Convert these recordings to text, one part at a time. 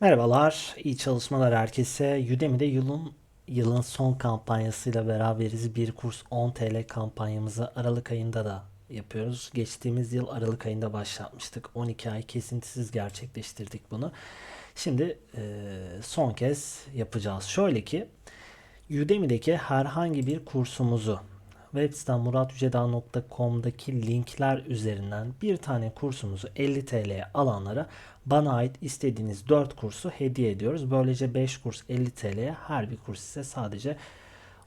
Merhabalar, iyi çalışmalar herkese. Udemy'de yılın yılın son kampanyasıyla beraberiz. Bir kurs 10 TL kampanyamızı Aralık ayında da yapıyoruz. Geçtiğimiz yıl Aralık ayında başlatmıştık. 12 ay kesintisiz gerçekleştirdik bunu. Şimdi eee, son kez yapacağız. Şöyle ki Udemy'deki herhangi bir kursumuzu web sitem muratyücedağ.com'daki linkler üzerinden bir tane kursumuzu 50 TL'ye alanlara bana ait istediğiniz 4 kursu hediye ediyoruz. Böylece 5 kurs 50 TL'ye her bir kurs ise sadece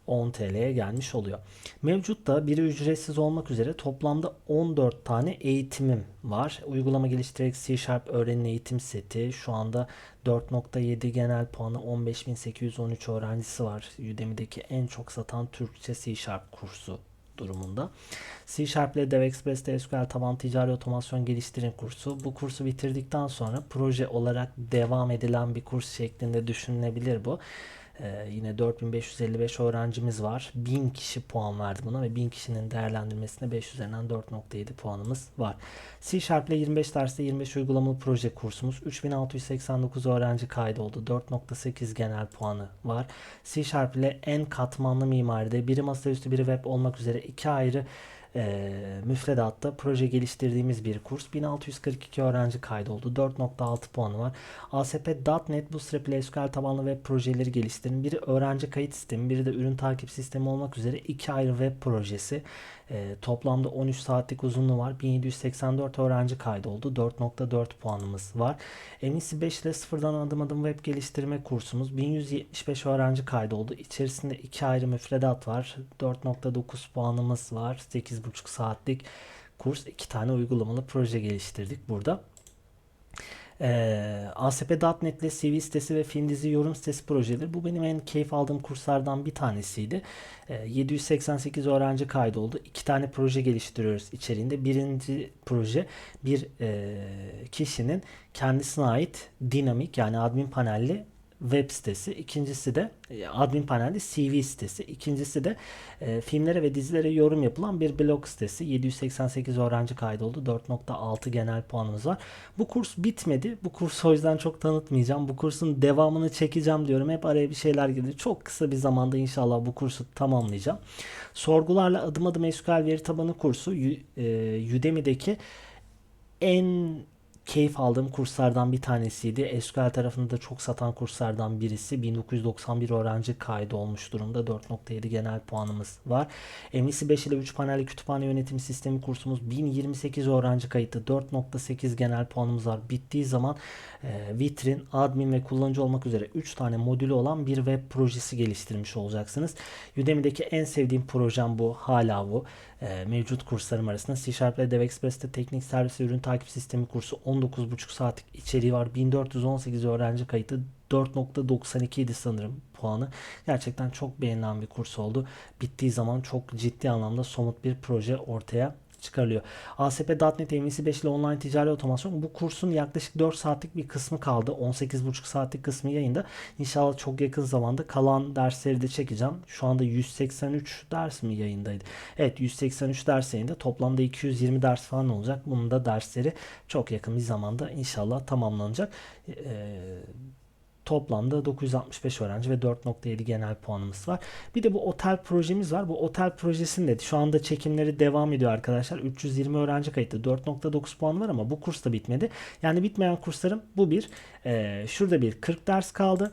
10 TL'ye gelmiş oluyor. Mevcutta biri ücretsiz olmak üzere toplamda 14 tane eğitimim var. Uygulama geliştirerek C Sharp öğrenin eğitim seti. Şu anda 4.7 genel puanı 15.813 öğrencisi var. Udemy'deki en çok satan Türkçe C Sharp kursu durumunda. C Sharp ile DevExpress'te SQL taban ticari otomasyon geliştirin kursu. Bu kursu bitirdikten sonra proje olarak devam edilen bir kurs şeklinde düşünülebilir bu. Ee, yine 4555 öğrencimiz var. 1000 kişi puan verdi buna ve 1000 kişinin değerlendirmesine 5 üzerinden 4.7 puanımız var. C Sharp ile 25 derste 25 uygulamalı proje kursumuz. 3689 öğrenci kaydoldu. 4.8 genel puanı var. C Sharp ile en katmanlı mimaride biri masaüstü biri web olmak üzere iki ayrı e, müfredatta proje geliştirdiğimiz bir kurs. 1642 öğrenci kaydoldu. 4.6 puanı var. ASP.NET Bootstrap ile SQL tabanlı web projeleri geliştirin. Biri öğrenci kayıt sistemi, biri de ürün takip sistemi olmak üzere iki ayrı web projesi. E, toplamda 13 saatlik uzunluğu var. 1784 öğrenci kaydoldu. 4.4 puanımız var. MVC 5 ile sıfırdan adım adım web geliştirme kursumuz. 1175 öğrenci kaydoldu. İçerisinde iki ayrı müfredat var. 4.9 puanımız var. 8.5 saatlik kurs. iki tane uygulamalı proje geliştirdik burada. Ee, ASP.NET ile CV sitesi ve film dizi yorum sitesi projeleri. Bu benim en keyif aldığım kurslardan bir tanesiydi. Ee, 788 öğrenci kaydoldu. İki tane proje geliştiriyoruz içeriğinde. Birinci proje bir e, kişinin kendisine ait dinamik yani admin panelli web sitesi. İkincisi de e, admin panelde CV sitesi. İkincisi de e, filmlere ve dizilere yorum yapılan bir blog sitesi. 788 öğrenci kaydoldu. 4.6 genel puanımız var. Bu kurs bitmedi. Bu kursu o yüzden çok tanıtmayacağım. Bu kursun devamını çekeceğim diyorum. Hep araya bir şeyler geliyor. Çok kısa bir zamanda inşallah bu kursu tamamlayacağım. Sorgularla adım adım SQL veri tabanı kursu e, Udemy'deki en keyif aldığım kurslardan bir tanesiydi. SQL tarafında çok satan kurslardan birisi. 1991 öğrenci kaydı olmuş durumda. 4.7 genel puanımız var. MVC 5 ile 3 panelli kütüphane yönetim sistemi kursumuz 1028 öğrenci kayıtlı. 4.8 genel puanımız var. Bittiği zaman e, vitrin, admin ve kullanıcı olmak üzere 3 tane modülü olan bir web projesi geliştirmiş olacaksınız. Udemy'deki en sevdiğim projem bu. Hala bu. E, mevcut kurslarım arasında C Sharp ile DevExpress'te teknik servis ürün takip sistemi kursu 19,5 saatlik içeriği var. 1418 öğrenci kayıtlı 4.92 idi sanırım puanı. Gerçekten çok beğenilen bir kurs oldu. Bittiği zaman çok ciddi anlamda somut bir proje ortaya çıkarılıyor. ASP.NET MVC 5 ile online ticari otomasyon bu kursun yaklaşık 4 saatlik bir kısmı kaldı. 18,5 saatlik kısmı yayında. İnşallah çok yakın zamanda kalan dersleri de çekeceğim. Şu anda 183 ders mi yayındaydı? Evet 183 ders yayında. Toplamda 220 ders falan olacak. Bunun da dersleri çok yakın bir zamanda inşallah tamamlanacak. Ee, Toplamda 965 öğrenci ve 4.7 genel puanımız var. Bir de bu otel projemiz var. Bu otel projesinde şu anda çekimleri devam ediyor arkadaşlar. 320 öğrenci kayıtlı. 4.9 puan var ama bu kurs da bitmedi. Yani bitmeyen kurslarım bu bir. Ee, şurada bir 40 ders kaldı.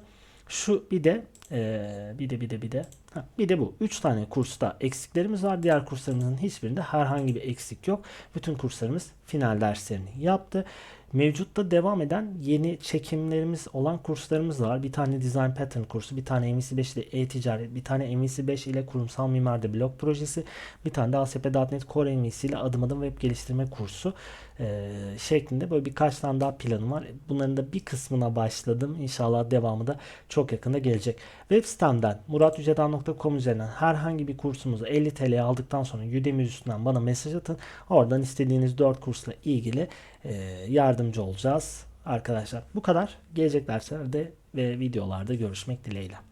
Şu bir de ee, bir de bir de bir de ha, bir de bu. 3 tane kursta eksiklerimiz var. Diğer kurslarımızın hiçbirinde herhangi bir eksik yok. Bütün kurslarımız final derslerini yaptı. Mevcutta devam eden yeni çekimlerimiz olan kurslarımız var. Bir tane Design Pattern kursu, bir tane MVC5 ile e-ticaret, bir tane MVC5 ile kurumsal mimaride blog projesi, bir tane de ASP.NET Core MVC ile adım adım web geliştirme kursu e, şeklinde böyle birkaç tane daha planım var. Bunların da bir kısmına başladım. İnşallah devamı da çok yakında gelecek. Web sitemden muratyücedan.com üzerinden herhangi bir kursumuzu 50 TL'ye aldıktan sonra Udemy üstünden bana mesaj atın. Oradan istediğiniz 4 kursla ilgili e, yardımcı olacağız. Arkadaşlar bu kadar. Gelecek derslerde ve videolarda görüşmek dileğiyle.